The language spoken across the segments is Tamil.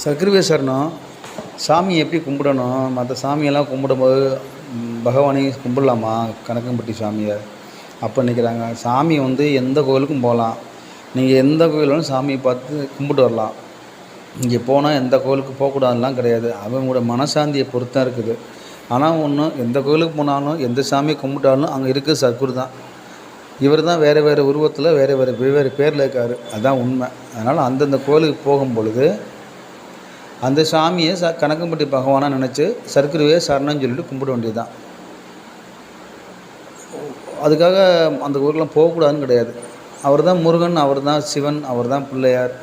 சர்க்கரவே சரணம் சாமி எப்படி கும்பிடணும்? மற்ற சாமியெல்லாம் கும்பிடும்போது பகவானையும் கும்பிடலாமா? கணக்கம்பட்டி சாமியை. அப்போ நிற்கிறாங்க சாமி வந்து எந்த கோயிலுக்கும் போகலாம். நீங்கள் எந்த கோயிலும் சாமியை பார்த்து கும்பிட்டு வரலாம். இங்கே போனால் எந்த கோயிலுக்கு போகக்கூடாதுலாம் கிடையாது. அவங்களோட மனசாந்தியை பொறுத்து தான் இருக்குது. ஆனால் ஒன்று எந்த கோயிலுக்கு போனாலும் எந்த சாமியை கும்பிட்டாலும் அங்கே இருக்க சர்க்குரு தான். இவர் தான் வேறு வேறு உருவத்தில் வேறு வேறு வெவ்வேறு பேரில் இருக்கார். அதுதான் உண்மை. அதனால் அந்தந்த கோயிலுக்கு போகும் பொழுது அந்த சாமியை ச கணக்கம்பட்டி பகவானாக நினச்சி சர்க்கரையே சரணம்னு சொல்லிட்டு கும்பிட வேண்டியது தான் அதுக்காக அந்த ஊருக்குலாம் போகக்கூடாதுன்னு கிடையாது. அவர் தான் முருகன் அவர் தான் சிவன் அவர் தான் பிள்ளையார்.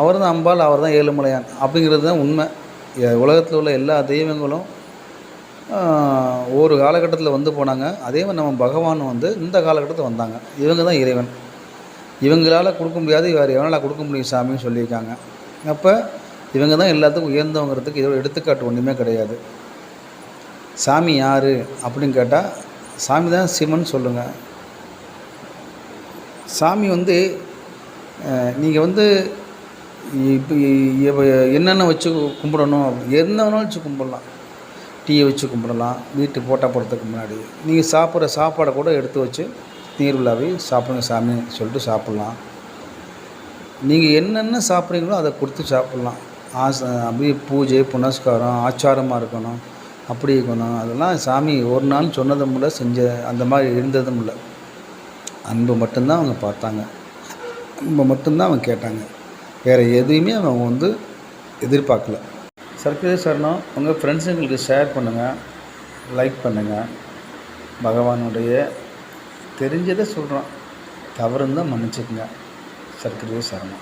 அவர் தான் அம்பாள் அவர் தான் ஏழுமலையான் அப்படிங்கிறது தான் உண்மை. உலகத்தில் உள்ள எல்லா தெய்வங்களும் ஒரு காலகட்டத்தில் வந்து போனாங்க. அதே மாதிரி நம்ம பகவான் வந்து இந்த காலகட்டத்தில் வந்தாங்க. இவங்க தான் இறைவன். இவங்களால் கொடுக்க முடியாது வேறு எவனால் கொடுக்க முடியும் சாமின்னு சொல்லியிருக்காங்க. அப்போ இவங்க தான் எல்லாத்துக்கும் உயர்ந்தவங்கிறதுக்கு இதோட எடுத்துக்காட்டு ஒன்றுமே கிடையாது. சாமி யார் அப்படின்னு கேட்டால் சாமி தான் சிவன் சொல்லுங்கள் சாமி வந்து நீங்கள் வந்து இப்போ என்னென்ன வச்சு கும்பிடணும்? என்ன வேணாலும் வச்சு கும்பிடலாம். டீயை வச்சு கும்பிடலாம் வீட்டு போட்டா போடுறதுக்கு முன்னாடி. நீங்கள் சாப்பிட்ற சாப்பாடை கூட எடுத்து வச்சு நீர் விழாவி சாப்பிடுங்க சாமி சொல்லிட்டு சாப்பிட்லாம். நீங்கள் என்னென்ன சாப்பிட்றீங்களோ அதை கொடுத்து சாப்பிட்லாம். ஆசை அப்படியே பூஜை புனஸ்காரம் ஆச்சாரமாக இருக்கணும் அப்படி இருக்கணும். அதெல்லாம் சாமி ஒரு நாள் சொன்னதும் இல்லை செஞ்ச அந்த மாதிரி இருந்ததும் இல்லை. அன்பு மட்டும்தான் அவங்க பார்த்தாங்க. அன்பை மட்டும்தான் அவங்க கேட்டாங்க. வேறு எதையுமே அவங்க வந்து எதிர்பார்க்கல. சர்க்கரை சரணம் உங்கள் ஃப்ரெண்ட்ஸுங்களுக்கு ஷேர் பண்ணுங்கள் லைக் பண்ணுங்கள் பகவானுடைய தெரிஞ்சதை சொல்கிறோம் தவறுந்தான் தான் மன்னிச்சுக்குங்க. சர்க்கரை சரணம்